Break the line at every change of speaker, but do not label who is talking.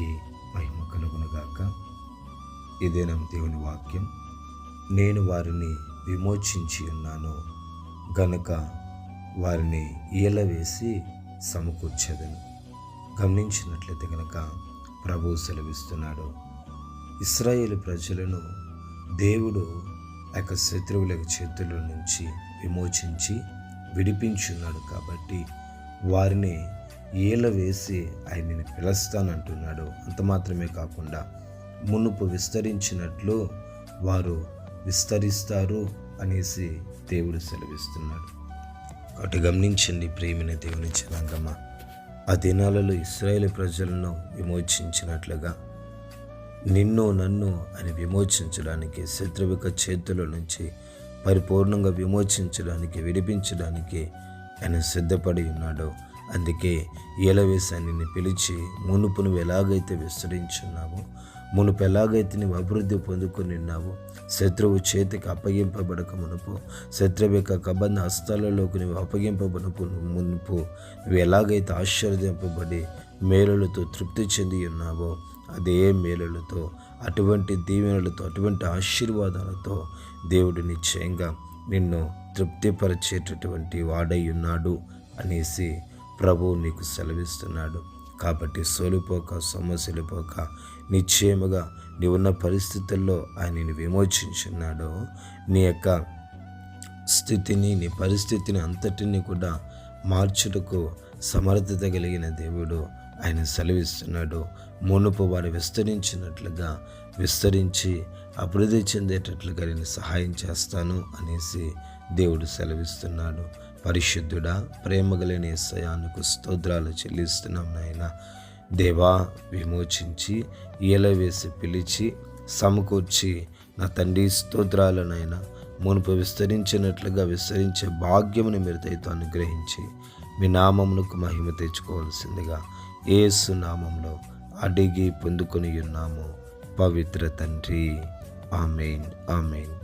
దేవునికి మహిమ కలుగునుగాక. ఇదేనం దేవుని వాక్యం. నేను వారిని విమోచించి ఉన్నాను. గనుక వారిని ఈల వేసి సమకూర్చేదను. గమనించినట్లయితే గనక ప్రభు సెలవిస్తున్నాడు. ఇస్రాయేల్ ప్రజలను దేవుడు ఆ యొక్క శత్రువుల చేతుల నుంచి విమోచించి విడిపించున్నాడు కాబట్టి వారిని ఏల వేసి ఆయనని పిలుస్తానంటున్నాడు. అంత మాత్రమే కాకుండా మునుపు విస్తరించినట్లు వారు విస్తరిస్తారు అనేసి దేవుడు సెలవిస్తున్నాడు. కాబట్టి గమనించండి ప్రేమిన దేవుని జనాంగమ్మ ఆ దినాలలో ఇస్రాయేల్ ప్రజలను విమోచించినట్లుగా నిన్ను నన్ను అని విమోచించడానికి శత్రువిక చేతుల నుంచి పరిపూర్ణంగా విమోచించడానికి విడిపించడానికి ఆయన సిద్ధపడి ఉన్నాడు. అందుకే ఏలవేశాన్ని పిలిచి మునుపు నువ్వు ఎలాగైతే విస్తరించున్నావో మునుపు ఎలాగైతే నువ్వు అభివృద్ధి పొందుకుని ఉన్నావో శత్రువు చేతికి అప్పగింపబడక మునుపు శత్రువు యొక్క కబంధ హస్తాలలోకి నువ్వు అప్పగింపబడకు మునుపు నువ్వు ఎలాగైతే ఆశ్చర్యపబడి మేలులతో తృప్తి చెంది ఉన్నావో అదే మేలులతో అటువంటి దీవెనలతో అటువంటి ఆశీర్వాదాలతో దేవుడు నిశ్చయంగా నిన్ను తృప్తిపరిచేటటువంటి వాడై ఉన్నాడు అనేసి ప్రభువు నీకు సెలవిస్తున్నాడు. కాబట్టి సోలిపోక సమస్యలిపోక నిశ్చయముగా నీ ఉన్న పరిస్థితుల్లో ఆయనని విమోచించున్నాడు. నీ యొక్క స్థితిని నీ పరిస్థితిని అంతటిని కూడా మార్చుటకు సమర్థత కలిగిన దేవుడు ఆయన సెలవిస్తున్నాడు. మునుపు వారు విస్తరించినట్లుగా విస్తరించి అభివృద్ధి చెందేటట్లుగా నేను సహాయం చేస్తాను అనేసి దేవుడు సెలవిస్తున్నాడు. పరిశుద్ధుడా ప్రేమగలేని సయానికి స్తోత్రాలు చెల్లిస్తున్నాం నాయన. దేవా విమోచించి ఈల వేసి పిలిచి సమకూర్చి నా తండ్రి స్తోత్రాలనైనా మునుపు విస్తరించినట్లుగా విస్తరించే భాగ్యమును మీరు దయతో అనుగ్రహించి మీ నామమునకు మహిమ తెచ్చుకోవాల్సిందిగా ఏసు నామంలో అడిగి పొందుకొని ఉన్నాము. పవిత్ర తండ్రి. ఆమెన్. ఆమెన్.